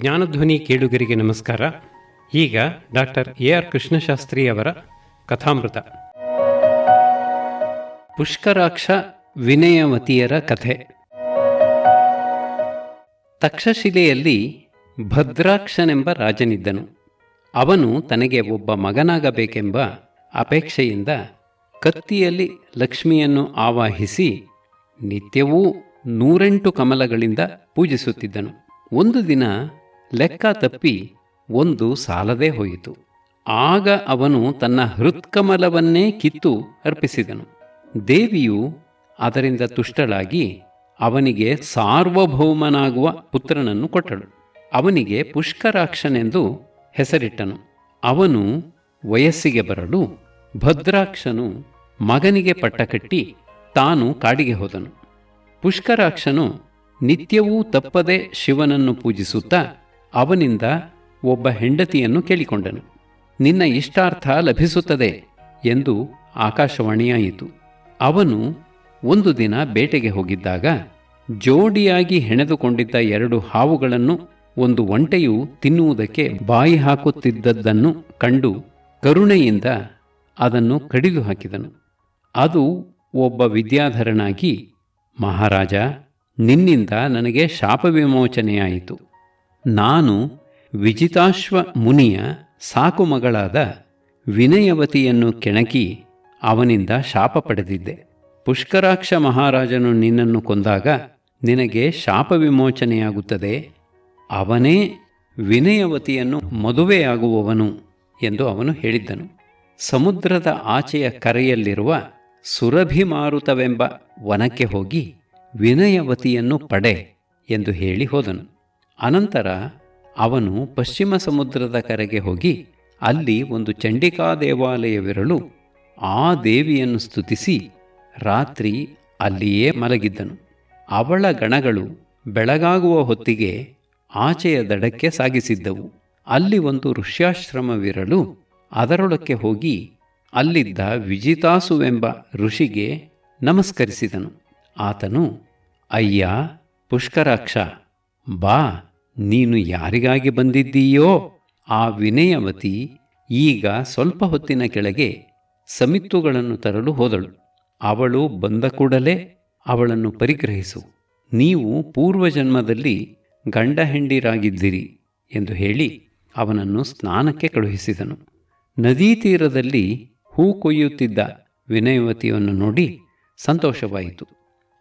ಜ್ಞಾನಧ್ವನಿ ಕೇಳುಗರಿಗೆ ನಮಸ್ಕಾರ. ಈಗ ಡಾಕ್ಟರ್ ಎ ಆರ್ ಕೃಷ್ಣಶಾಸ್ತ್ರಿ ಅವರ ಕಥಾಮೃತ. ಪುಷ್ಕರಾಕ್ಷ ವಿನಯವತಿಯರ ಕಥೆ. ತಕ್ಷಶಿಲೆಯಲ್ಲಿ ಭದ್ರಾಕ್ಷನೆಂಬ ರಾಜನಿದ್ದನು. ಅವನು ತನಗೆ ಒಬ್ಬ ಮಗನಾಗಬೇಕೆಂಬ ಅಪೇಕ್ಷೆಯಿಂದ ಕತ್ತಿಯಲ್ಲಿ ಲಕ್ಷ್ಮಿಯನ್ನು ಆವಾಹಿಸಿ ನಿತ್ಯವೂ ನೂರೆಂಟು ಕಮಲಗಳಿಂದ ಪೂಜಿಸುತ್ತಿದ್ದನು. ಒಂದು ದಿನ ಲೆಕ್ಕ ತಪ್ಪಿ ಒಂದು ಸಾಲದೇ ಹೋಯಿತು. ಆಗ ಅವನು ತನ್ನ ಹೃತ್ಕಮಲವನ್ನೇ ಕಿತ್ತು ಅರ್ಪಿಸಿದನು. ದೇವಿಯು ಅದರಿಂದ ತುಷ್ಟಳಾಗಿ ಅವನಿಗೆ ಸಾರ್ವಭೌಮನಾಗುವ ಪುತ್ರನನ್ನು ಕೊಟ್ಟಳು. ಅವನಿಗೆ ಪುಷ್ಕರಾಕ್ಷನೆಂದು ಹೆಸರಿಟ್ಟನು. ಅವನು ವಯಸ್ಸಿಗೆ ಬರಲು ಭದ್ರಾಕ್ಷನು ಮಗನಿಗೆ ಪಟ್ಟಕಟ್ಟಿ ತಾನು ಕಾಡಿಗೆ ಹೋದನು. ಪುಷ್ಕರಾಕ್ಷನು ನಿತ್ಯವೂ ತಪ್ಪದೆ ಶಿವನನ್ನು ಪೂಜಿಸುತ್ತಾ ಅವನಿಂದ ಒಬ್ಬ ಹೆಂಡತಿಯನ್ನು ಕೇಳಿಕೊಂಡನು. ನಿನ್ನ ಇಷ್ಟಾರ್ಥ ಲಭಿಸುತ್ತದೆ ಎಂದು ಆಕಾಶವಾಣಿಯಾಯಿತು. ಅವನು ಒಂದು ದಿನ ಬೇಟೆಗೆ ಹೋಗಿದ್ದಾಗ ಜೋಡಿಯಾಗಿ ಹೆಣೆದುಕೊಂಡಿದ್ದ ಎರಡು ಹಾವುಗಳನ್ನು ಒಂದು ಒಂಟೆಯು ತಿನ್ನುವುದಕ್ಕೆ ಬಾಯಿ ಹಾಕುತ್ತಿದ್ದದ್ದನ್ನು ಕಂಡು ಕರುಣೆಯಿಂದ ಅದನ್ನು ಕಡಿದು ಹಾಕಿದನು. ಅದು ಒಬ್ಬ ವಿದ್ಯಾಧರನಾಗಿ, ಮಹಾರಾಜ, ನಿನ್ನಿಂದ ನನಗೆ ಶಾಪ ವಿಮೋಚನೆಯಾಯಿತು ನಾನು ವಿಜಿತಾಶ್ವ ಮುನಿಯ ಸಾಕು ಮಗಳಾದ ವಿನಯವತಿಯನ್ನು ಕೆಣಕಿ ಅವನಿಂದ ಶಾಪ ಪಡೆದಿದ್ದೆ. ಪುಷ್ಕರಾಕ್ಷ ಮಹಾರಾಜನು ನಿನ್ನನ್ನು ಕೊಂದಾಗ ನಿನಗೆ ಶಾಪ ವಿಮೋಚನೆಯಾಗುತ್ತದೆ. ಅವನೇ ವಿನಯವತಿಯನ್ನು ಮದುವೆಯಾಗುವವನು ಎಂದು ಅವನು ಹೇಳಿದ್ದನು. ಸಮುದ್ರದ ಆಚೆಯ ಕರೆಯಲ್ಲಿರುವ ಸುರಭಿಮಾರುತವೆಂಬ ವನಕ್ಕೆ ಹೋಗಿ ವಿನಯವತಿಯನ್ನು ಪಡೆ ಎಂದು ಹೇಳಿ ಹೋದನು. ಅನಂತರ ಅವನು ಪಶ್ಚಿಮ ಸಮುದ್ರದ ಕರೆಗೆ ಹೋಗಿ ಅಲ್ಲಿ ಒಂದು ಚಂಡಿಕಾ ದೇವಾಲಯವಿರಲು ಆ ದೇವಿಯನ್ನು ಸ್ತುತಿಸಿ ರಾತ್ರಿ ಅಲ್ಲಿಯೇ ಮಲಗಿದ್ದನು. ಅವಳ ಗಣಗಳು ಬೆಳಗಾಗುವ ಹೊತ್ತಿಗೆ ಆಚೆಯ ದಡಕ್ಕೆ ಸಾಗಿಸಿದ್ದವು. ಅಲ್ಲಿ ಒಂದು ಋಷ್ಯಾಶ್ರಮವಿರಲು ಅದರೊಳಕ್ಕೆ ಹೋಗಿ ಅಲ್ಲಿದ್ದ ವಿಜಿತಾಸುವೆಂಬ ಋಷಿಗೆ ನಮಸ್ಕರಿಸಿದನು. ಆತನು, ಅಯ್ಯ, ಪುಷ್ಕರಾಕ್ಷ, ಬಾ ನೀನು ಯಾರಿಗಾಗಿ ಬಂದಿದ್ದೀಯೋ ಆ ವಿನಯವತಿ ಈಗ ಸ್ವಲ್ಪ ಹೊತ್ತಿನ ಕೆಳಗೆ ಸಮಿತ್ತುಗಳನ್ನು ತರಲು ಹೋದಳು. ಅವಳು ಬಂದ ಕೂಡಲೇ ಅವಳನ್ನು ಪರಿಗ್ರಹಿಸು. ನೀವು ಪೂರ್ವಜನ್ಮದಲ್ಲಿ ಗಂಡ ಹೆಂಡಿರಾಗಿದ್ದಿರಿ ಎಂದು ಹೇಳಿ ಅವನನ್ನು ಸ್ನಾನಕ್ಕೆ ಕಳುಹಿಸಿದನು. ನದೀ ತೀರದಲ್ಲಿ ಹೂ ಕೊಯ್ಯುತ್ತಿದ್ದ ವಿನಯವತಿಯನ್ನು ನೋಡಿ ಸಂತೋಷವಾಯಿತು.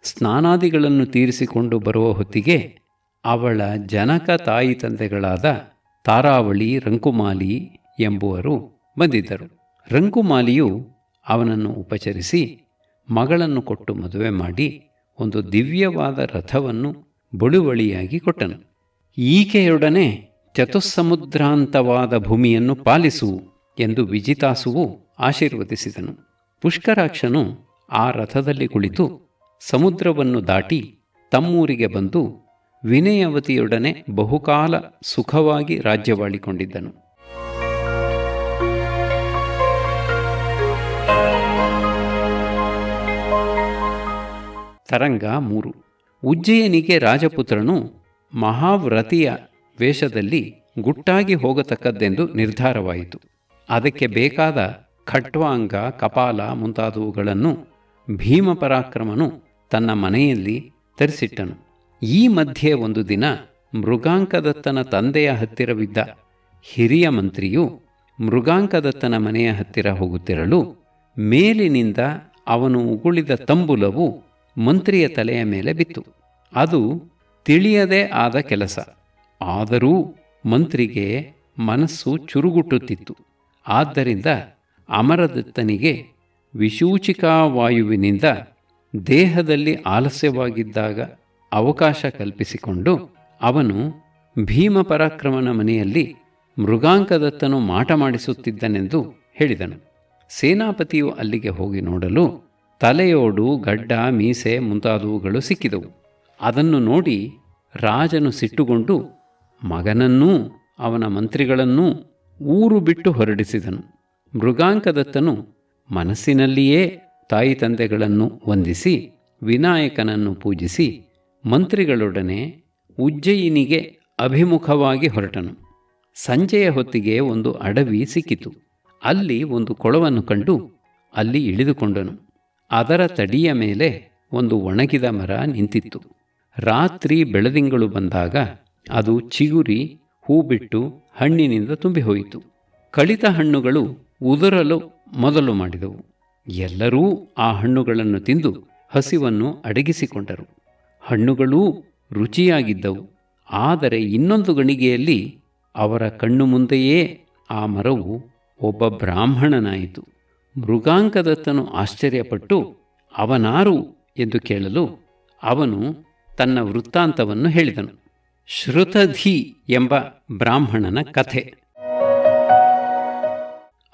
ಸ್ನಾನಾದಿಗಳನ್ನು ತೀರಿಸಿಕೊಂಡು ಬರುವ ಹೊತ್ತಿಗೆ ಅವಳ ಜನಕ ತಾಯಿ ತಂದೆಗಳಾದ ತಾರಾವಳಿ, ರಂಕುಮಾಲಿ ಎಂಬುವರು ಬಂದಿದ್ದರು. ರಂಕುಮಾಲಿಯು ಅವನನ್ನು ಉಪಚರಿಸಿ ಮಗಳನ್ನು ಕೊಟ್ಟು ಮದುವೆ ಮಾಡಿ ಒಂದು ದಿವ್ಯವಾದ ರಥವನ್ನು ಬಳುವಳಿಯಾಗಿ ಕೊಟ್ಟನು. ಈಕೆಯೊಡನೆ ಚತುಸ್ಸಮುದ್ರಾಂತವಾದ ಭೂಮಿಯನ್ನು ಪಾಲಿಸು ಎಂದು ವಿಜಿತಾಸುವು ಆಶೀರ್ವದಿಸಿದನು. ಪುಷ್ಕರಾಕ್ಷನು ಆ ರಥದಲ್ಲಿ ಕುಳಿತು ಸಮುದ್ರವನ್ನು ದಾಟಿ ತಮ್ಮೂರಿಗೆ ಬಂದು ವಿನಯವತಿಯೊಡನೆ ಬಹುಕಾಲ ಸುಖವಾಗಿ ರಾಜ್ಯವಾಳಿಕೊಂಡಿದ್ದನು ತರಂಗ ಮೂರು. ಉಜ್ಜಯನಿಗೆ ರಾಜಪುತ್ರನು ಮಹಾವ್ರತಿಯ ವೇಷದಲ್ಲಿ ಗುಟ್ಟಾಗಿ ಹೋಗತಕ್ಕದ್ದೆಂದು ನಿರ್ಧಾರವಾಯಿತು. ಅದಕ್ಕೆ ಬೇಕಾದ ಖಟ್ವಾಂಗ, ಕಪಾಲ ಮುಂತಾದವುಗಳನ್ನು ಭೀಮಪರಾಕ್ರಮನು ತನ್ನ ಮನೆಯಲ್ಲಿ ತರಿಸಿಟ್ಟನು. ಈ ಮಧ್ಯೆ ಒಂದು ದಿನ ಮೃಗಾಂಕದತ್ತನ ತಂದೆಯ ಹತ್ತಿರವಿದ್ದ ಹಿರಿಯ ಮಂತ್ರಿಯು ಮೃಗಾಂಕದತ್ತನ ಮನೆಯ ಹತ್ತಿರ ಹೋಗುತ್ತಿರಲು ಮೇಲಿನಿಂದ ಅವನು ಉಗುಳಿದ ತಂಬುಲವು ಮಂತ್ರಿಯ ತಲೆಯ ಮೇಲೆ ಬಿತ್ತು. ಅದು ತಿಳಿಯದೇ ಆದ ಕೆಲಸ. ಆದರೂ ಮಂತ್ರಿಗೆ ಮನಸ್ಸು ಚುರುಗುಟ್ಟುತ್ತಿತ್ತು. ಆದ್ದರಿಂದ ಅಮರದತ್ತನಿಗೆ ವಿಶೂಚಿಕಾ ವಾಯುವಿನಿಂದ ದೇಹದಲ್ಲಿ ಆಲಸ್ಯವಾಗಿದ್ದಾಗ ಅವಕಾಶ ಕಲ್ಪಿಸಿಕೊಂಡು ಅವನು ಭೀಮಪರಾಕ್ರಮನ ಮನೆಯಲ್ಲಿ ಮೃಗಾಂಕದತ್ತನು ಮಾಟ ಮಾಡಿಸುತ್ತಿದ್ದನೆಂದು ಹೇಳಿದನು. ಸೇನಾಪತಿಯು ಅಲ್ಲಿಗೆ ಹೋಗಿ ನೋಡಲು ತಲೆಯೋಡು, ಗಡ್ಡ, ಮೀಸೆ ಮುಂತಾದವುಗಳು ಸಿಕ್ಕಿದವು. ಅದನ್ನು ನೋಡಿ ರಾಜನು ಸಿಟ್ಟುಗೊಂಡು ಮಗನನ್ನೂ ಅವನ ಮಂತ್ರಿಗಳನ್ನೂ ಊರು ಬಿಟ್ಟು ಹೊರಡಿಸಿದನು. ಮೃಗಾಂಕದತ್ತನು ಮನಸ್ಸಿನಲ್ಲಿಯೇ ತಾಯಿ ತಂದೆಗಳನ್ನು ವಂದಿಸಿ ವಿನಾಯಕನನ್ನು ಪೂಜಿಸಿ ಮಂತ್ರಿಗಳೊಡನೆ ಉಜ್ಜಯಿನಿಗೆ ಅಭಿಮುಖವಾಗಿ ಹೊರಟನು. ಸಂಜೆಯ ಹೊತ್ತಿಗೆ ಒಂದು ಅಡವಿ ಸಿಕ್ಕಿತು. ಅಲ್ಲಿ ಒಂದು ಕೊಳವನ್ನು ಕಂಡು ಅಲ್ಲಿ ಇಳಿದುಕೊಂಡನು. ಅದರ ತಡಿಯ ಮೇಲೆ ಒಂದು ಒಣಗಿದ ಮರ ನಿಂತಿತ್ತು. ರಾತ್ರಿ ಬೆಳದಿಂಗಳು ಬಂದಾಗ ಅದು ಚಿಗುರಿ ಹೂ ಬಿಟ್ಟು ಹಣ್ಣಿನಿಂದ ತುಂಬಿಹೋಯಿತು. ಕಳಿತ ಹಣ್ಣುಗಳು ಉದುರಲು ಮೊದಲು ಮಾಡಿದವು. ಎಲ್ಲರೂ ಆ ಹಣ್ಣುಗಳನ್ನು ತಿಂದು ಹಸಿವನ್ನು ಅಡಗಿಸಿಕೊಂಡರು. ಹಣ್ಣುಗಳೂ ರುಚಿಯಾಗಿದ್ದವು. ಆದರೆ ಇನ್ನೊಂದು ಗಣಿಗೆಯಲ್ಲಿ ಅವರ ಕಣ್ಣು ಮುಂದೆಯೇ ಆ ಮರವು ಒಬ್ಬ ಬ್ರಾಹ್ಮಣನಾಯಿತು. ಮೃಗಾಂಕದತ್ತನು ಆಶ್ಚರ್ಯಪಟ್ಟು, ಅವನಾರು ಎಂದು ಕೇಳಲು ಅವನು ತನ್ನ ವೃತ್ತಾಂತವನ್ನು ಹೇಳಿದನು. ಶ್ರುತಧಿ ಎಂಬ ಬ್ರಾಹ್ಮಣನ ಕಥೆ.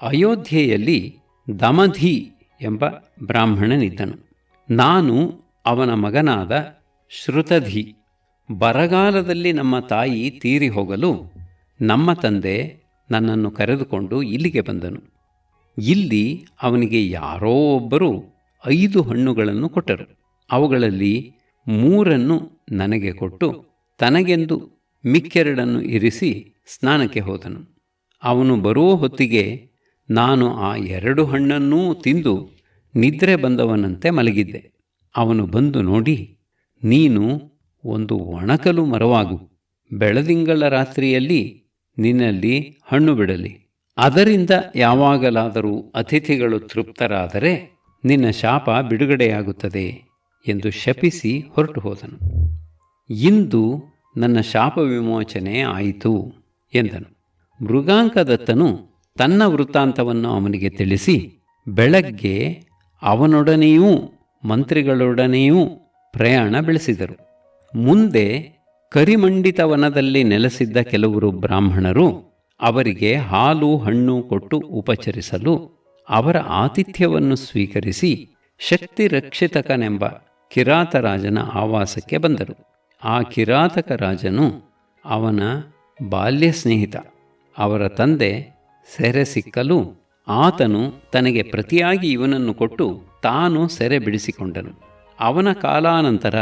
ಅಯೋಧ್ಯೆಯಲ್ಲಿ ದಮಧಿ ಎಂಬ ಬ್ರಾಹ್ಮಣನಿದ್ದನು. ನಾನು ಅವನ ಮಗನಾದ ಶ್ರುತಧಿ, ಬರಗಾಲದಲ್ಲಿ ನಮ್ಮ ತಾಯಿ ತೀರಿ ಹೋಗಲು ನಮ್ಮ ತಂದೆ ನನ್ನನ್ನು ಕರೆದುಕೊಂಡು ಇಲ್ಲಿಗೆ ಬಂದನು. ಇಲ್ಲಿ ಅವನಿಗೆ ಯಾರೋ ಒಬ್ಬರು ಐದು ಹಣ್ಣುಗಳನ್ನು ಕೊಟ್ಟರು. ಅವುಗಳಲ್ಲಿ ಮೂರನ್ನು ನನಗೆ ಕೊಟ್ಟು ತನಗೆಂದು ಮಿಕ್ಕೆರಡನ್ನು ಇರಿಸಿ ಸ್ನಾನಕ್ಕೆ ಹೋದನು. ಅವನು ಬರುವ ಹೊತ್ತಿಗೆ ನಾನು ಆ ಎರಡು ಹಣ್ಣನ್ನೂ ತಿಂದು ನಿದ್ರೆ ಬಂದವನಂತೆ ಮಲಗಿದ್ದೆ. ಅವನು ಬಂದು ನೋಡಿ ನೀನು ಒಂದು ಒಣಕಲು ಮರವಾಗು. ಬೆಳದಿಂಗಳ ರಾತ್ರಿಯಲ್ಲಿ ನಿನ್ನಲ್ಲಿ ಹಣ್ಣು ಬಿಡಲಿ. ಅದರಿಂದ ಯಾವಾಗಲಾದರೂ ಅತಿಥಿಗಳು ತೃಪ್ತರಾದರೆ ನಿನ್ನ ಶಾಪ ಬಿಡುಗಡೆಯಾಗುತ್ತದೆ ಎಂದು ಶಪಿಸಿ ಹೊರಟು ಹೋದನು. ಇಂದು ನನ್ನ ಶಾಪ ವಿಮೋಚನೆ ಆಯಿತು ಎಂದನು. ಮೃಗಾಂಕದತ್ತನು ತನ್ನ ವೃತ್ತಾಂತವನ್ನು ಅವನಿಗೆ ತಿಳಿಸಿ, ಬೆಳಗ್ಗೆ ಅವನೊಡನೆಯೂ ಮಂತ್ರಿಗಳೊಡನೆಯೂ ಪ್ರಯಾಣ ಬೆಳೆಸಿದರು. ಮುಂದೆ ಕರಿಮಂಡಿತವನದಲ್ಲಿ ನೆಲೆಸಿದ್ದ ಕೆಲವರು ಬ್ರಾಹ್ಮಣರು ಅವರಿಗೆ ಹಾಲು, ಹಣ್ಣು ಕೊಟ್ಟು ಉಪಚರಿಸಲು ಅವರ ಆತಿಥ್ಯವನ್ನು ಸ್ವೀಕರಿಸಿ ಶಕ್ತಿ ರಕ್ಷಿತಕನೆಂಬ ಕಿರಾತರಾಜನ ಆವಾಸಕ್ಕೆ ಬಂದರು. ಆ ಕಿರಾತಕ ರಾಜನು ಅವನ ಬಾಲ್ಯ ಸ್ನೇಹಿತ ಅವರ ತಂದೆ ಸೆರೆ ಸಿಕ್ಕಲು ಆತನು ತನಗೆ ಪ್ರತಿಯಾಗಿ ಇವನನ್ನು ಕೊಟ್ಟು ತಾನು ಸೆರೆ ಬಿಡಿಸಿಕೊಂಡನು. ಅವನ ಕಾಲಾನಂತರ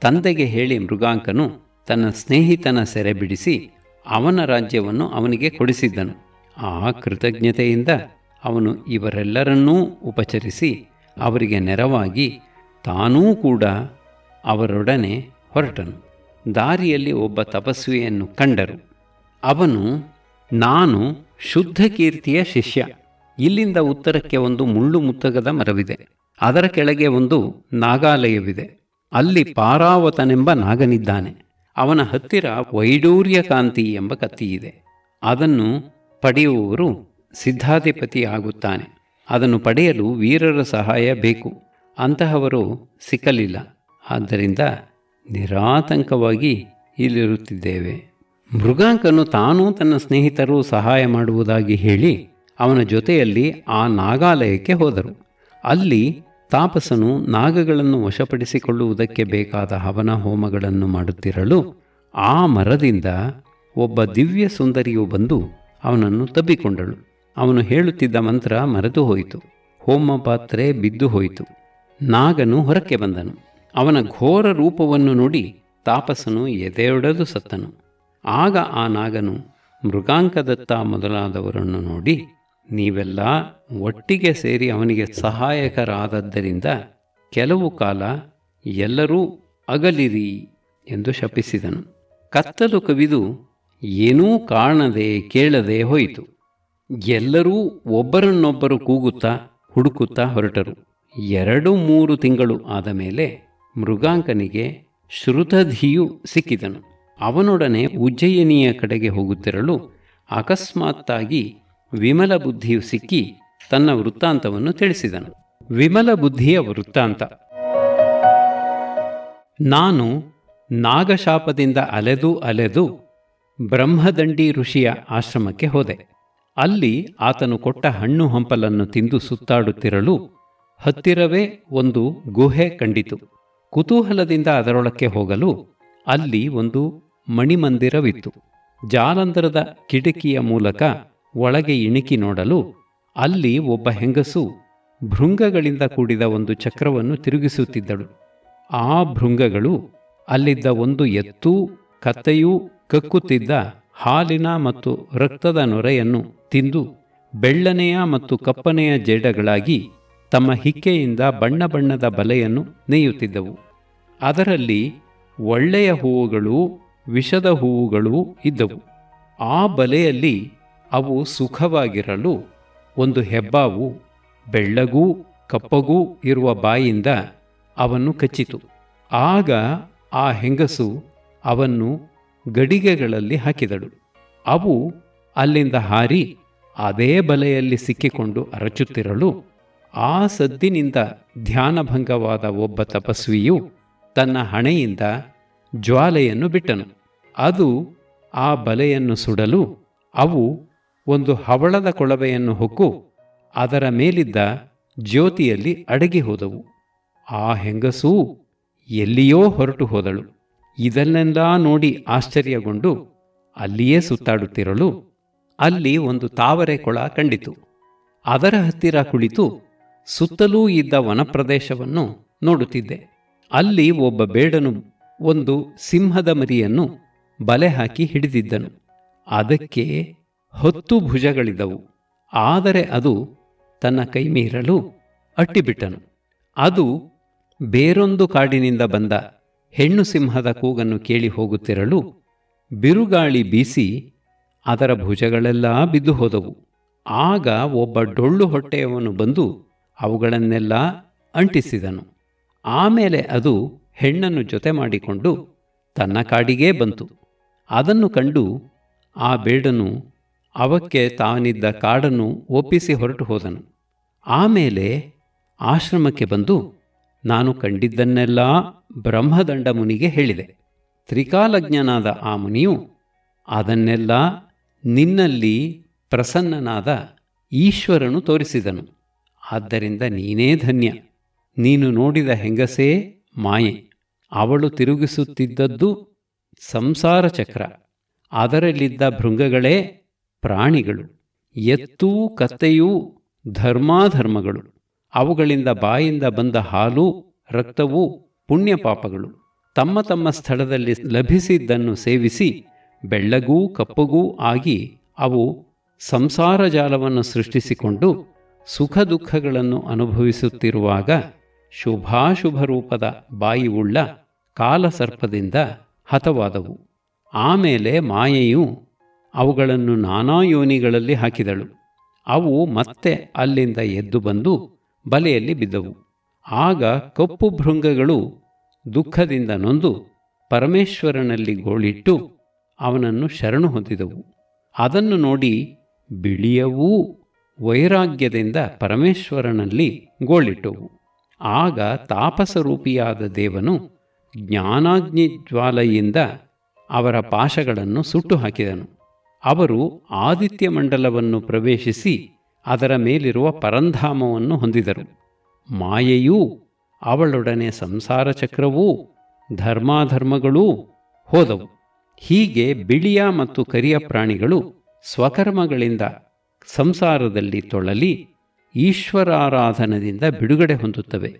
ತಂದೆಗೆ ಹೇಳಿ ಮೃಗಾಂಕನು ತನ್ನ ಸ್ನೇಹಿತನ ಸೆರೆ ಬಿಡಿಸಿ ಅವನ ರಾಜ್ಯವನ್ನು ಅವನಿಗೆ ಕೊಡಿಸಿದ್ದನು. ಆ ಕೃತಜ್ಞತೆಯಿಂದ ಅವನು ಇವರೆಲ್ಲರನ್ನೂ ಉಪಚರಿಸಿ ಅವರಿಗೆ ನೆರವಾಗಿ ತಾನೂ ಕೂಡ ಅವರೊಡನೆ ಹೊರಟನು. ದಾರಿಯಲ್ಲಿ ಒಬ್ಬ ತಪಸ್ವಿಯನ್ನು ಕಂಡರು. ಅವನು, ನಾನು ಶುದ್ಧ ಕೀರ್ತಿಯ ಶಿಷ್ಯ. ಇಲ್ಲಿಂದ ಉತ್ತರಕ್ಕೆ ಒಂದು ಮುಳ್ಳು ಮುತ್ತಗದ ಮರವಿದೆ. ಅದರ ಕೆಳಗೆ ಒಂದು ನಾಗಾಲಯವಿದೆ. ಅಲ್ಲಿ ಪಾರಾವತನೆಂಬ ನಾಗನಿದ್ದಾನೆ. ಅವನ ಹತ್ತಿರ ವೈಡೂರ್ಯಕಾಂತಿ ಎಂಬ ಕತ್ತಿಯಿದೆ. ಅದನ್ನು ಪಡೆಯುವವರು ಸಿದ್ಧಾಧಿಪತಿ ಆಗುತ್ತಾನೆ. ಅದನ್ನು ಪಡೆಯಲು ವೀರರ ಸಹಾಯ ಬೇಕು. ಅಂತಹವರು ಸಿಕ್ಕಲಿಲ್ಲ. ಆದ್ದರಿಂದ ನಿರಾತಂಕವಾಗಿ ಇಲ್ಲಿರುತ್ತಿದ್ದೇವೆ. ಮೃಗಾಂಕನು ತಾನೂ ತನ್ನ ಸ್ನೇಹಿತರು ಸಹಾಯ ಮಾಡುವುದಾಗಿ ಹೇಳಿ ಅವನ ಜೊತೆಯಲ್ಲಿ ಆ ನಾಗಾಲಯಕ್ಕೆ ಹೋದರು. ಅಲ್ಲಿ ತಾಪಸನು ನಾಗಗಳನ್ನು ವಶಪಡಿಸಿಕೊಳ್ಳುವುದಕ್ಕೆ ಬೇಕಾದ ಹವನ ಹೋಮಗಳನ್ನು ಮಾಡುತ್ತಿರಲು ಆ ಮರದಿಂದ ಒಬ್ಬ ದಿವ್ಯ ಸುಂದರಿಯು ಬಂದು ಅವನನ್ನು ತಬ್ಬಿಕೊಂಡಳು. ಅವನು ಹೇಳುತ್ತಿದ್ದ ಮಂತ್ರ ಮರೆತು ಹೋಯಿತು. ಹೋಮ ಪಾತ್ರೆ ಬಿದ್ದು ಹೋಯಿತು. ನಾಗನು ಹೊರಕ್ಕೆ ಬಂದನು. ಅವನ ಘೋರ ರೂಪವನ್ನು ನೋಡಿ ತಾಪಸನು ಎದೆಯೊಡೆದು ಸತ್ತನು. ಆಗ ಆ ನಾಗನು ಮೃಗಾಂಕದತ್ತ ಮೊದಲಾದವರನ್ನು ನೋಡಿ ನೀವೆಲ್ಲ ಒಟ್ಟಿಗೆ ಸೇರಿ ಅವನಿಗೆ ಸಹಾಯಕರಾದದ್ದರಿಂದ ಕೆಲವು ಕಾಲ ಎಲ್ಲರೂ ಅಗಲಿರಿ ಎಂದು ಶಪಿಸಿದನು. ಕತ್ತಲು ಕವಿದು ಏನೂ ಕಾಣದೆ ಕೇಳದೆ ಹೋಯಿತು. ಎಲ್ಲರೂ ಒಬ್ಬರನ್ನೊಬ್ಬರು ಕೂಗುತ್ತಾ ಹುಡುಕುತ್ತಾ ಹೊರಟರು. ಎರಡು ಮೂರು ತಿಂಗಳು ಆದ ಮೇಲೆ ಮೃಗಾಂಕನಿಗೆ ಶ್ರುತಧಿಯು ಸಿಕ್ಕಿದನು. ಅವನೊಡನೆ ಉಜ್ಜಯಿನಿಯ ಕಡೆಗೆ ಹೋಗುತ್ತಿರಲು ಅಕಸ್ಮಾತ್ತಾಗಿ ವಿಮಲ ಬುದ್ಧಿಯು ಸಿಕ್ಕಿ ತನ್ನ ವೃತ್ತಾಂತವನ್ನು ತಿಳಿಸಿದನು. ವಿಮಲ ಬುದ್ಧಿಯ ವೃತ್ತಾಂತ. ನಾನು ನಾಗಶಾಪದಿಂದ ಅಲೆದು ಅಲೆದು ಬ್ರಹ್ಮದಂಡಿ ಋಷಿಯ ಆಶ್ರಮಕ್ಕೆ ಹೋದೆ. ಅಲ್ಲಿ ಆತನು ಕೊಟ್ಟ ಹಣ್ಣು ಹಂಪಲನ್ನು ತಿಂದು ಸುತ್ತಾಡುತ್ತಿರಲು ಹತ್ತಿರವೇ ಒಂದು ಗುಹೆ ಕಂಡಿತು. ಕುತೂಹಲದಿಂದ ಅದರೊಳಕ್ಕೆ ಹೋಗಲು ಅಲ್ಲಿ ಒಂದು ಮಣಿಮಂದಿರವಿತ್ತು. ಜಾಲಂಧರದ ಕಿಟಕಿಯ ಮೂಲಕ ಒಳಗೆ ಇಣಿಕಿ ನೋಡಲು ಅಲ್ಲಿ ಒಬ್ಬ ಹೆಂಗಸು ಭೃಂಗಗಳಿಂದ ಕೂಡಿದ ಒಂದು ಚಕ್ರವನ್ನು ತಿರುಗಿಸುತ್ತಿದ್ದಳು. ಆ ಭೃಂಗಗಳು ಅಲ್ಲಿದ್ದ ಒಂದು ಎತ್ತೂ ಕತ್ತೆಯೂ ಕಕ್ಕುತ್ತಿದ್ದ ಹಾಲಿನ ಮತ್ತು ರಕ್ತದ ನೊರೆಯನ್ನು ತಿಂದು ಬೆಳ್ಳನೆಯ ಮತ್ತು ಕಪ್ಪನೆಯ ಜೇಡಗಳಾಗಿ ತಮ್ಮ ಹಿಕ್ಕೆಯಿಂದ ಬಣ್ಣ ಬಣ್ಣದ ಬಲೆಯನ್ನು ನೇಯುತ್ತಿದ್ದವು. ಅದರಲ್ಲಿ ಒಳ್ಳೆಯ ಹೂವುಗಳು ವಿಷದ ಹೂವುಗಳೂ ಇದ್ದವು. ಆ ಬಲೆಯಲ್ಲಿ ಅವು ಸುಖವಾಗಿರಲು ಒಂದು ಹೆಬ್ಬಾವು, ಬೆಳ್ಳಗೂ ಕಪ್ಪಗೂ ಇರುವ ಬಾಯಿಂದ ಅವನ್ನು ಕಚ್ಚಿತು. ಆಗ ಆ ಹೆಂಗಸು ಅವನ್ನು ಗಡಿಗೆಗಳಲ್ಲಿ ಹಾಕಿದಳು. ಅವು ಅಲ್ಲಿಂದ ಹಾರಿ ಅದೇ ಬಲೆಯಲ್ಲಿ ಸಿಕ್ಕಿಕೊಂಡು ಅರಚುತ್ತಿರಲು ಆ ಸದ್ದಿನಿಂದ ಧ್ಯಾನಭಂಗವಾದ ಒಬ್ಬ ತಪಸ್ವಿಯು ತನ್ನ ಹಣೆಯಿಂದ ಜ್ವಾಲೆಯನ್ನು ಬಿಟ್ಟನು. ಅದು ಆ ಬಲೆಯನ್ನು ಸುಡಲು ಅವು ಒಂದು ಹವಳದ ಕೊಳವೆಯನ್ನು ಹೊಕ್ಕು, ಅದರ ಮೇಲಿದ್ದ ಜ್ಯೋತಿಯಲ್ಲಿ ಅಡಗಿ ಹೋದವು. ಆ ಹೆಂಗಸೂ ಎಲ್ಲಿಯೋ ಹೊರಟು ಹೋದಳು. ಇದನ್ನೆಲ್ಲ ನೋಡಿ ಆಶ್ಚರ್ಯಗೊಂಡು ಅಲ್ಲಿಯೇ ಸುತ್ತಾಡುತ್ತಿರಲು ಅಲ್ಲಿ ಒಂದು ತಾವರೆ ಕೊಳ ಕಂಡಿತು. ಅದರ ಹತ್ತಿರ ಕುಳಿತು ಸುತ್ತಲೂ ಇದ್ದ ವನಪ್ರದೇಶವನ್ನು ನೋಡುತ್ತಿದ್ದೆ. ಅಲ್ಲಿ ಒಬ್ಬ ಬೇಡನು ಒಂದು ಸಿಂಹದ ಮರಿಯನ್ನು ಬಲೆ ಹಾಕಿ ಹಿಡಿದಿದ್ದನು. ಅದಕ್ಕೆ ಹತ್ತು ಭುಜಗಳಿದ್ದವು. ಆದರೆ ಅದು ತನ್ನ ಕೈ ಮೀರಲು ಅಟ್ಟಿಬಿಟ್ಟನು. ಅದು ಬೇರೊಂದು ಕಾಡಿನಿಂದ ಬಂದ ಹೆಣ್ಣು ಸಿಂಹದ ಕೂಗನ್ನು ಕೇಳಿ ಹೋಗುತ್ತಿರಲು ಬಿರುಗಾಳಿ ಬೀಸಿ ಅದರ ಭುಜಗಳೆಲ್ಲ ಬಿದ್ದು ಹೋದವು ಆಗ ಒಬ್ಬ ಡೊಳ್ಳು ಹೊಟ್ಟೆಯವನು ಬಂದು ಅವುಗಳನ್ನೆಲ್ಲ ಅಂಟಿಸಿದನು. ಆಮೇಲೆ ಅದು ಹೆಣ್ಣನ್ನು ಜೊತೆ ಮಾಡಿಕೊಂಡು ತನ್ನ ಕಾಡಿಗೇ ಬಂತು. ಅದನ್ನು ಕಂಡು ಆ ಬೇಡನು ಅವಕ್ಕೆ ತಾನಿದ್ದ ಕಾಡನ್ನು ಒಪ್ಪಿಸಿ ಹೊರಟು ಹೋದನು. ಆಮೇಲೆ ಆಶ್ರಮಕ್ಕೆ ಬಂದು ನಾನು ಕಂಡಿದ್ದನ್ನೆಲ್ಲ ಬ್ರಹ್ಮದಂಡ ಮುನಿಗೆ ಹೇಳಿದೆ. ತ್ರಿಕಾಲಜ್ಞನಾದ ಆ ಮುನಿಯು ಅದನ್ನೆಲ್ಲ ನಿನ್ನಲ್ಲಿ ಪ್ರಸನ್ನನಾದ ಈಶ್ವರನು ತೋರಿಸಿದನು. ಆದ್ದರಿಂದ ನೀನೇ ಧನ್ಯ. ನೀನು ನೋಡಿದ ಹೆಂಗಸೇ ಮಾಯೆ. ಅವಳು ತಿರುಗಿಸುತ್ತಿದ್ದದ್ದು ಸಂಸಾರ ಚಕ್ರ ಅದರಲ್ಲಿದ್ದ ಭೃಂಗಗಳೇ ಪ್ರಾಣಿಗಳು, ಎತ್ತೂ ಕತ್ತೆಯೂ ಧರ್ಮಾಧರ್ಮಗಳು. ಅವುಗಳಿಂದ ಬಾಯಿಂದ ಬಂದ ಹಾಲು, ರಕ್ತವೂ ಪುಣ್ಯಪಾಪಗಳು. ತಮ್ಮ ತಮ್ಮ ಸ್ಥಳದಲ್ಲಿ ಲಭಿಸಿದ್ದನ್ನು ಸೇವಿಸಿ ಬೆಳ್ಳಗೂ, ಕಪ್ಪಗೂ ಆಗಿ ಅವು ಸಂಸಾರ ಜಾಲವನ್ನು ಸೃಷ್ಟಿಸಿಕೊಂಡು ಸುಖ ದುಃಖಗಳನ್ನು ಅನುಭವಿಸುತ್ತಿರುವಾಗ ಶುಭಾಶುಭ ರೂಪದ ಬಾಯಿ ಕಾಲಸರ್ಪದಿಂದ ಹತವಾದವು. ಆಮೇಲೆ ಮಾಯೆಯು ಅವುಗಳನ್ನು ನಾನಾ ಯೋನಿಗಳಲ್ಲಿ ಹಾಕಿದಳು. ಅವು ಮತ್ತೆ ಅಲ್ಲಿಂದ ಎದ್ದು ಬಂದು ಬಲೆಯಲ್ಲಿ ಬಿದ್ದವು. ಆಗ ಕಪ್ಪು ಭೃಂಗಗಳು ದುಃಖದಿಂದ ನೊಂದು ಪರಮೇಶ್ವರನಲ್ಲಿ ಗೋಳಿಟ್ಟು ಅವನನ್ನು ಶರಣು ಹೊಂದಿದವು. ಅದನ್ನು ನೋಡಿ ಬಿಳಿಯವೂ ವೈರಾಗ್ಯದಿಂದ ಪರಮೇಶ್ವರನಲ್ಲಿ ಗೋಳಿಟ್ಟವು. ಆಗ ತಾಪಸರೂಪಿಯಾದ ದೇವನು ಜ್ಞಾನಾಗ್ನಿ ಜ್ವಾಲೆಯಿಂದ ಅವರ ಪಾಶಗಳನ್ನು ಸುಟ್ಟು ಹಾಕಿದನು. ಅವರು ಆದಿತ್ಯ ಮಂಡಲವನ್ನು ಪ್ರವೇಶಿಸಿ ಅದರ ಮೇಲಿರುವ ಪರಂಧಾಮವನ್ನು ಹೊಂದಿದರು. ಮಾಯೆಯೂ, ಅವಳೊಡನೆ ಸಂಸಾರ ಚಕ್ರವೂ, ಧರ್ಮಾಧರ್ಮಗಳೂ ಹೋದವು. ಹೀಗೆ ಬಿಳಿಯ ಮತ್ತು ಕರಿಯ ಪ್ರಾಣಿಗಳು ಸ್ವಕರ್ಮಗಳಿಂದ ಸಂಸಾರದಲ್ಲಿ ತೊಳಲಿ ಈಶ್ವರಾರಾಧನದಿಂದ ಬಿಡುಗಡೆ ಹೊಂದುತ್ತವೆ.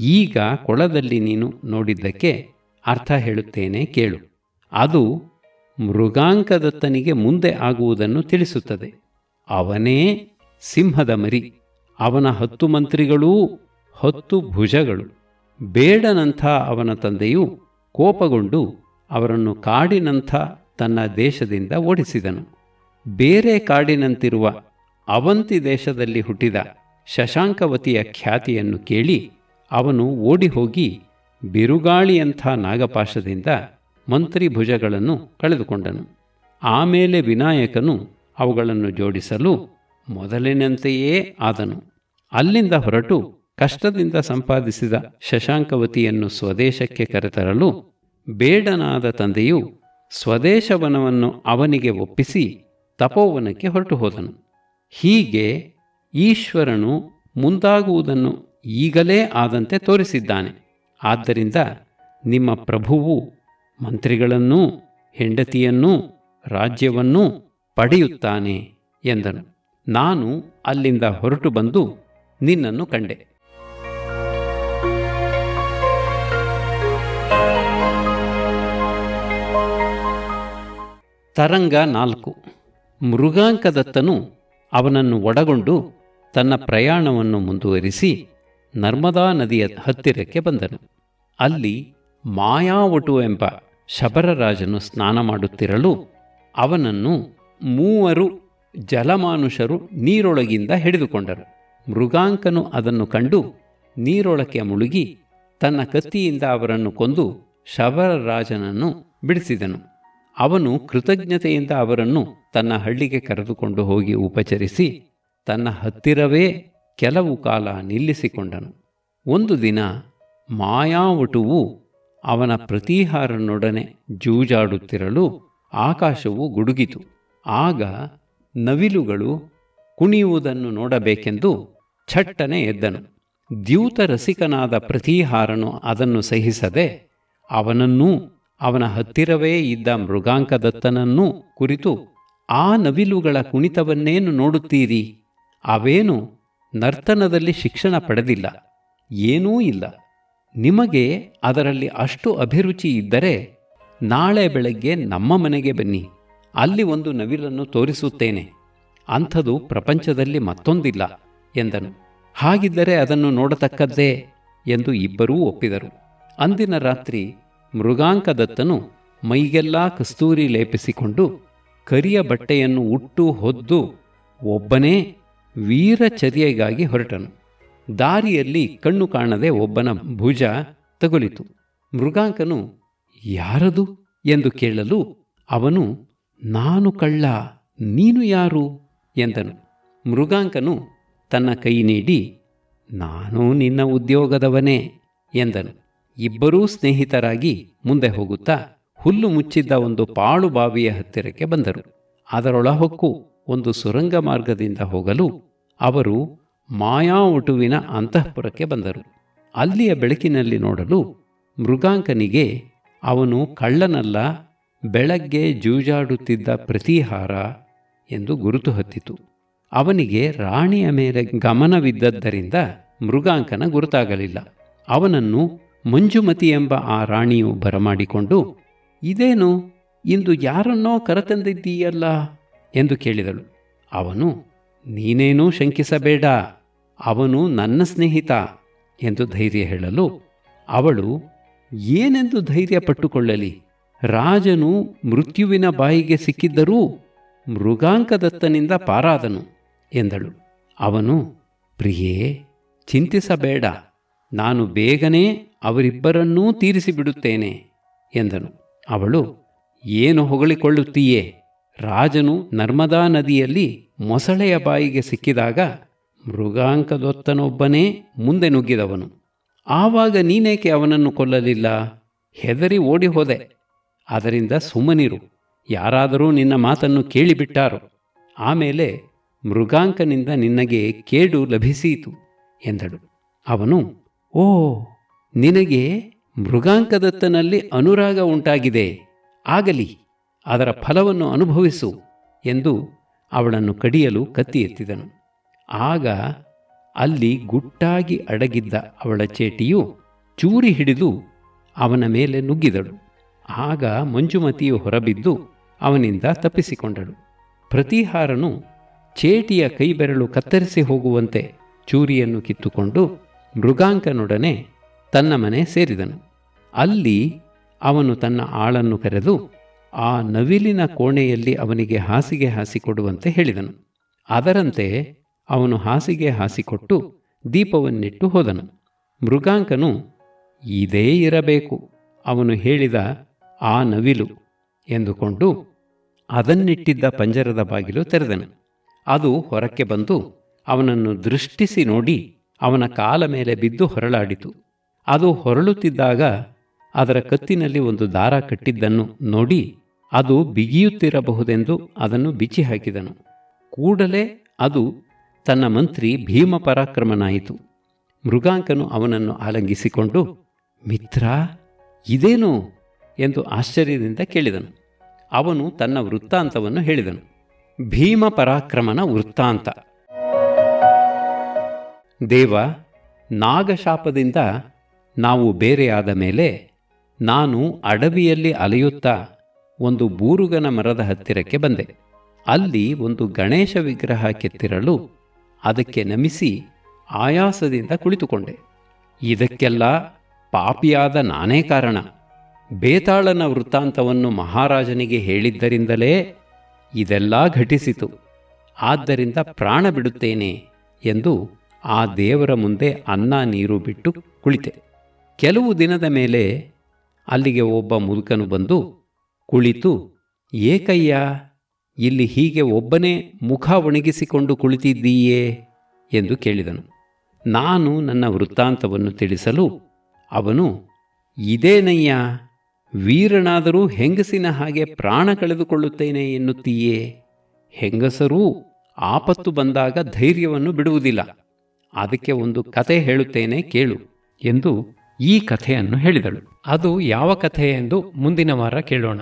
ಈಗ ಕೊಳದಲ್ಲಿ ನೀನು ನೋಡಿದ್ದಕ್ಕೆ ಅರ್ಥ ಹೇಳುತ್ತೇನೆ ಕೇಳು. ಅದು ಮೃಗಾಂಕದತ್ತನಿಗೆ ಮುಂದೆ ಆಗುವುದನ್ನು ತಿಳಿಸುತ್ತದೆ. ಅವನೇ ಸಿಂಹದ ಮರಿ. ಅವನ ಹತ್ತು ಮಂತ್ರಿಗಳೂ ಹತ್ತು ಭುಜಗಳು. ಬೇಡನಂಥ ಅವನ ತಂದೆಯು ಕೋಪಗೊಂಡು ಅವರನ್ನು ಕಾಡಿನಂಥ ತನ್ನ ದೇಶದಿಂದ ಓಡಿಸಿದನು. ಬೇರೆ ಕಾಡಿನಂತಿರುವ ಅವಂತಿ ದೇಶದಲ್ಲಿ ಹುಟ್ಟಿದ ಶಶಾಂಕವತಿಯ ಖ್ಯಾತಿಯನ್ನು ಕೇಳಿ ಅವನು ಓಡಿ ಹೋಗಿ ಬಿರುಗಾಳಿಯಂಥ ನಾಗಪಾಶದಿಂದ ಮಂತ್ರಿ ಭುಜಗಳನ್ನು ಕಳೆದುಕೊಂಡನು. ಆಮೇಲೆ ವಿನಾಯಕನು ಅವುಗಳನ್ನು ಜೋಡಿಸಲು ಮೊದಲಿನಂತೆಯೇ ಆದನು. ಅಲ್ಲಿಂದ ಹೊರಟು ಕಷ್ಟದಿಂದ ಸಂಪಾದಿಸಿದ ಶಶಾಂಕವತಿಯನ್ನು ಸ್ವದೇಶಕ್ಕೆ ಕರೆತರಲು ಬೇಡನಾದ ತಂದೆಯು ಸ್ವದೇಶವನವನ್ನು ಅವನಿಗೆ ಒಪ್ಪಿಸಿ ತಪೋವನಕ್ಕೆ ಹೊರಟು ಹೋದನು. ಹೀಗೆ ಈಶ್ವರನು ಮುಂದಾಗುವುದನ್ನು ಈಗಲೇ ಆದಂತೆ ತೋರಿಸಿದ್ದಾನೆ. ಆದ್ದರಿಂದ ನಿಮ್ಮ ಪ್ರಭುವು ಮಂತ್ರಿಗಳನ್ನೂ ಹೆಂಡತಿಯನ್ನೂ ರಾಜ್ಯವನ್ನೂ ಪಡೆಯುತ್ತಾನೆ ಎಂದನು. ನಾನು ಅಲ್ಲಿಂದ ಹೊರಟು ಬಂದು ನಿನ್ನನ್ನು ಕಂಡೆ. ತರಂಗ ನಾಲ್ಕು. ಮೃಗಾಂಕದತ್ತನು ಅವನನ್ನು ಒಡಗೊಂಡು ತನ್ನ ಪ್ರಯಾಣವನ್ನು ಮುಂದುವರಿಸಿ ನರ್ಮದಾ ನದಿಯ ಹತ್ತಿರಕ್ಕೆ ಬಂದನು. ಅಲ್ಲಿ ಮಾಯಾವಟು ಎಂಬ ಶಬರರಾಜನು ಸ್ನಾನ ಮಾಡುತ್ತಿರಲು ಅವನನ್ನು ಮೂವರು ಜಲಮಾನುಷರು ನೀರೊಳಗಿಂದ ಹಿಡಿದುಕೊಂಡರು. ಮೃಗಾಂಕನು ಅದನ್ನು ಕಂಡು ನೀರೊಳಕ್ಕೆ ಮುಳುಗಿ ತನ್ನ ಕತ್ತಿಯಿಂದ ಅವರನ್ನು ಕೊಂದು ಶಬರರಾಜನನ್ನು ಬಿಡಿಸಿದನು. ಅವನು ಕೃತಜ್ಞತೆಯಿಂದ ಅವರನ್ನು ತನ್ನ ಹಳ್ಳಿಗೆ ಕರೆದುಕೊಂಡು ಹೋಗಿ ಉಪಚರಿಸಿ ತನ್ನ ಹತ್ತಿರವೇ ಕೆಲವು ಕಾಲ ನಿಲ್ಲಿಸಿಕೊಂಡನು. ಒಂದು ದಿನ ಮಾಯಾವಟುವು ಅವನ ಪ್ರತೀಹಾರನೊಡನೆ ಜೂಜಾಡುತ್ತಿರಲು ಆಕಾಶವು ಗುಡುಗಿತು. ಆಗ ನವಿಲುಗಳು ಕುಣಿಯುವುದನ್ನು ನೋಡಬೇಕೆಂದು ಛಟ್ಟನೆ ಎದ್ದನು. ದ್ಯೂತ ರಸಿಕನಾದ ಪ್ರತೀಹಾರನು ಅದನ್ನು ಸಹಿಸದೆ ಅವನನ್ನೂ ಅವನ ಹತ್ತಿರವೇ ಇದ್ದ ಮೃಗಾಂಕದತ್ತನನ್ನೂ ಕುರಿತು ಆ ನವಿಲುಗಳ ಕುಣಿತವನ್ನೇನು ನೋಡುತ್ತೀರಿ? ಅವೇನು ನರ್ತನದಲ್ಲಿ ಶಿಕ್ಷಣ ಪಡೆದಿಲ್ಲ, ಏನೂ ಇಲ್ಲ. ನಿಮಗೆ ಅದರಲ್ಲಿ ಅಷ್ಟು ಅಭಿರುಚಿ ಇದ್ದರೆ ನಾಳೆ ಬೆಳಗ್ಗೆ ನಮ್ಮ ಮನೆಗೆ ಬನ್ನಿ. ಅಲ್ಲಿ ಒಂದು ನವಿಲನ್ನು ತೋರಿಸುತ್ತೇನೆ. ಅಂಥದು ಪ್ರಪಂಚದಲ್ಲಿ ಮತ್ತೊಂದಿಲ್ಲ ಎಂದನು. ಹಾಗಿದ್ದರೆ ಅದನ್ನು ನೋಡತಕ್ಕದ್ದೇ ಎಂದು ಇಬ್ಬರೂ ಒಪ್ಪಿದರು. ಅಂದಿನ ರಾತ್ರಿ ಮೃಗಾಂಕದತ್ತನು ಮೈಗೆಲ್ಲ ಕಸ್ತೂರಿ ಲೇಪಿಸಿಕೊಂಡು ಕರಿಯ ಬಟ್ಟೆಯನ್ನು ಉಟ್ಟು ಹೊದ್ದು ಒಬ್ಬನೇ ವೀರಚರ್ಯೆಗಾಗಿ ಹೊರಟನು. ದಾರಿಯಲ್ಲಿ ಕಣ್ಣು ಕಾಣದೆ ಒಬ್ಬನ ಭುಜ ತಗುಲಿತು. ಮೃಗಾಂಕನು, ಯಾರದು? ಎಂದು ಕೇಳಲು ಅವನು, ನಾನು ಕಳ್ಳ, ನೀನು ಯಾರು? ಎಂದನು. ಮೃಗಾಂಕನು ತನ್ನ ಕೈ ನೀಡಿ, ನಾನು ನಿನ್ನ ಉದ್ಯೋಗದವನೇ, ಎಂದನು. ಇಬ್ಬರೂ ಸ್ನೇಹಿತರಾಗಿ ಮುಂದೆ ಹೋಗುತ್ತಾ ಹುಲ್ಲು ಮುಚ್ಚಿದ್ದ ಒಂದು ಪಾಳು ಬಾವಿಯ ಹತ್ತಿರಕ್ಕೆ ಬಂದರು. ಅದರೊಳಹೊಕ್ಕು ಒಂದು ಸುರಂಗ ಮಾರ್ಗದಿಂದ ಹೋಗಲು ಅವರು ಮಾಯಾವಟುವಿನ ಅಂತಃಪುರಕ್ಕೆ ಬಂದರು. ಅಲ್ಲಿಯ ಬೆಳಕಿನಲ್ಲಿ ನೋಡಲು ಮೃಗಾಂಕನಿಗೆ ಅವನು ಕಳ್ಳನಲ್ಲ, ಬೆಳಗ್ಗೆ ಜೂಜಾಡುತ್ತಿದ್ದ ಪ್ರತಿಹಾರ ಎಂದು ಗುರುತು ಹತ್ತಿತು. ಅವನಿಗೆ ರಾಣಿಯ ಮೇಲೆ ಗಮನವಿದ್ದದ್ದರಿಂದ ಮೃಗಾಂಕನ ಗುರುತಾಗಲಿಲ್ಲ. ಅವನನ್ನು ಮಂಜುಮತಿ ಎಂಬ ಆ ರಾಣಿಯು ಬರಮಾಡಿಕೊಂಡು, ಇದೇನು, ಇಂದು ಯಾರನ್ನೋ ಕರೆತಂದಿದ್ದೀಯಲ್ಲ? ಎಂದು ಕೇಳಿದಳು. ಅವನು, ನೀನೇನೂ ಶಂಕಿಸಬೇಡ ಅವನು ನನ್ನ ಸ್ನೇಹಿತ ಎಂದು ಧೈರ್ಯ ಹೇಳಲು ಅವಳು ಏನೆಂದು ಧೈರ್ಯ ಪಟ್ಟುಕೊಳ್ಳಲಿ? ರಾಜನು ಮೃತ್ಯುವಿನ ಬಾಯಿಗೆ ಸಿಕ್ಕಿದ್ದರೂ ಮೃಗಾಂಕದತ್ತನಿಂದ ಪಾರಾದನು ಎಂದಳು. ಅವನು, ಪ್ರಿಯೇ, ಚಿಂತಿಸಬೇಡ. ನಾನು ಬೇಗನೆ ಅವರಿಬ್ಬರನ್ನೂ ತೀರಿಸಿಬಿಡುತ್ತೇನೆ ಎಂದನು. ಅವಳು, ಏನು ಹೊಗಳಿಕೊಳ್ಳುತ್ತೀಯೇ? ರಾಜನು ನರ್ಮದಾ ನದಿಯಲ್ಲಿ ಮೊಸಳೆಯ ಬಾಯಿಗೆ ಸಿಕ್ಕಿದಾಗ ಮೃಗಾಂಕದೊತ್ತನೊಬ್ಬನೇ ಮುಂದೆ ನುಗ್ಗಿದವನು. ಆವಾಗ ನೀನೇಕೆ ಅವನನ್ನು ಕೊಲ್ಲಲಿಲ್ಲ? ಹೆದರಿ ಓಡಿ ಹೋದೆ ಅದರಿಂದ ಸುಮ್ಮನಿರು. ಯಾರಾದರೂ ನಿನ್ನ ಮಾತನ್ನು ಕೇಳಿಬಿಟ್ಟಾರು. ಆಮೇಲೆ ಮೃಗಾಂಕನಿಂದ ನಿನಗೆ ಕೇಡು ಲಭಿಸೀತು ಎಂದಳು. ಅವನು, ಓ, ನಿನಗೆ ಮೃಗಾಂಕದತ್ತನಲ್ಲಿ ಅನುರಾಗ ಉಂಟಾಗಿದೆ. ಆಗಲಿ, ಅದರ ಫಲವನ್ನು ಅನುಭವಿಸು ಎಂದು ಅವಳನ್ನು ಕಡಿಯಲು ಕತ್ತಿ ಎತ್ತಿದನು ಆಗ ಅಲ್ಲಿ ಗುಟ್ಟಾಗಿ ಅಡಗಿದ್ದ ಅವಳ ಚೇಟಿಯು ಚೂರಿ ಹಿಡಿದು ಅವನ ಮೇಲೆ ನುಗ್ಗಿದಳು. ಆಗ ಮಂಜುಮತಿಯು ಹೊರಬಿದ್ದು ಅವನಿಂದ ತಪ್ಪಿಸಿಕೊಂಡಳು. ಪ್ರತಿಹಾರನು ಚೇಟಿಯ ಕೈಬೆರಳು ಕತ್ತರಿಸಿ ಹೋಗುವಂತೆ ಚೂರಿಯನ್ನು ಕಿತ್ತುಕೊಂಡು ಮೃಗಾಂಕನೊಡನೆ ತನ್ನ ಮನೆ ಸೇರಿದನು. ಅಲ್ಲಿ ಅವನು ತನ್ನ ಆಳನ್ನು ಕರೆದು ಆ ನವಿಲಿನ ಕೋಣೆಯಲ್ಲಿ ಅವನಿಗೆ ಹಾಸಿಗೆ ಹಾಸಿಕೊಡುವಂತೆ ಹೇಳಿದನು. ಅದರಂತೆ ಅವನು ಹಾಸಿಗೆ ಹಾಸಿಕೊಟ್ಟು ದೀಪವನ್ನಿಟ್ಟು ಹೋದನು. ಮೃಗಾಂಕನು, ಇದೇ ಇರಬೇಕು. ಅವನು ಹೇಳಿದ ಆ ನವಿಲು ಎಂದುಕೊಂಡು ಅದನ್ನಿಟ್ಟಿದ್ದ ಪಂಜರದ ಬಾಗಿಲು ತೆರೆದನು. ಅದು ಹೊರಕ್ಕೆ ಬಂದು ಅವನನ್ನು ದೃಷ್ಟಿಸಿ ನೋಡಿ ಅವನ ಕಾಲ ಮೇಲೆ ಬಿದ್ದು ಹೊರಳಾಡಿತು. ಅದು ಹೊರಳುತ್ತಿದ್ದಾಗ ಅದರ ಕತ್ತಿನಲ್ಲಿ ಒಂದು ದಾರ ಕಟ್ಟಿದ್ದನ್ನು ನೋಡಿ ಅದು ಬಿಗಿಯುತ್ತಿರಬಹುದೆಂದು ಅದನ್ನು ಬಿಚ್ಚಿ ಹಾಕಿದನು ಕೂಡಲೇ ಅದು ತನ್ನ ಮಂತ್ರಿ ಭೀಮ ಪರಾಕ್ರಮನಾಯಿತು. ಮೃಗಾಂಕನು ಅವನನ್ನು ಆಲಂಗಿಸಿಕೊಂಡು, ಮಿತ್ರ, ಇದೇನು? ಎಂದು ಆಶ್ಚರ್ಯದಿಂದ ಕೇಳಿದನು. ಅವನು ತನ್ನ ವೃತ್ತಾಂತವನ್ನು ಹೇಳಿದನು. ಭೀಮ ಪರಾಕ್ರಮನ ವೃತ್ತಾಂತ. ದೇವ, ನಾಗಶಾಪದಿಂದ ನಾವು ಬೇರೆಯಾದ ಮೇಲೆ ನಾನು ಅಡವಿಯಲ್ಲಿ ಅಲೆಯುತ್ತಾ ಒಂದು ಬೂರುಗನ ಮರದ ಹತ್ತಿರಕ್ಕೆ ಬಂದೆ. ಅಲ್ಲಿ ಒಂದು ಗಣೇಶ ವಿಗ್ರಹ ಕೆತ್ತಿರಲು ಅದಕ್ಕೆ ನಮಿಸಿ ಆಯಾಸದಿಂದ ಕುಳಿತುಕೊಂಡೆ. ಇದಕ್ಕೆಲ್ಲ ಪಾಪಿಯಾದ ನಾನೇ ಕಾರಣ. ಬೇತಾಳನ ವೃತ್ತಾಂತವನ್ನು ಮಹಾರಾಜನಿಗೆ ಹೇಳಿದ್ದರಿಂದಲೇ ಇದೆಲ್ಲ ಘಟಿಸಿತು. ಆದ್ದರಿಂದ ಪ್ರಾಣ ಬಿಡುತ್ತೇನೆ ಎಂದು ಆ ದೇವರ ಮುಂದೆ ಅನ್ನ ನೀರು ಬಿಟ್ಟು ಕುಳಿತೆ. ಕೆಲವು ದಿನದ ಮೇಲೆ ಅಲ್ಲಿಗೆ ಒಬ್ಬ ಮುದುಕನು ಬಂದು ಕುಳಿತು, ಏಕಯ್ಯ ಇಲ್ಲಿ ಹೀಗೆ ಒಬ್ಬನೇ ಮುಖ ಒಣಗಿಸಿಕೊಂಡು ಕುಳಿತಿದ್ದೀಯೇ ಎಂದು ಕೇಳಿದನು. ನಾನು ನನ್ನ ವೃತ್ತಾಂತವನ್ನು ತಿಳಿಸಲು ಅವನು ಇದೇನಯ್ಯ ವೀರನಾದರೂ ಹೆಂಗಸಿನ ಹಾಗೆ ಪ್ರಾಣ ಕಳೆದುಕೊಳ್ಳುತ್ತೇನೆ ಎನ್ನುತ್ತೀಯೇ? ಹೆಂಗಸರೂ ಆಪತ್ತು ಬಂದಾಗ ಧೈರ್ಯವನ್ನು ಬಿಡುವುದಿಲ್ಲ. ಅದಕ್ಕೆ ಒಂದು ಕತೆ ಹೇಳುತ್ತೇನೆ ಕೇಳು, ಎಂದು ಈ ಕಥೆಯನ್ನು ಹೇಳಿದಳು. ಅದು ಯಾವ ಕಥೆ ಎಂದು ಮುಂದಿನ ವಾರ ಕೇಳೋಣ.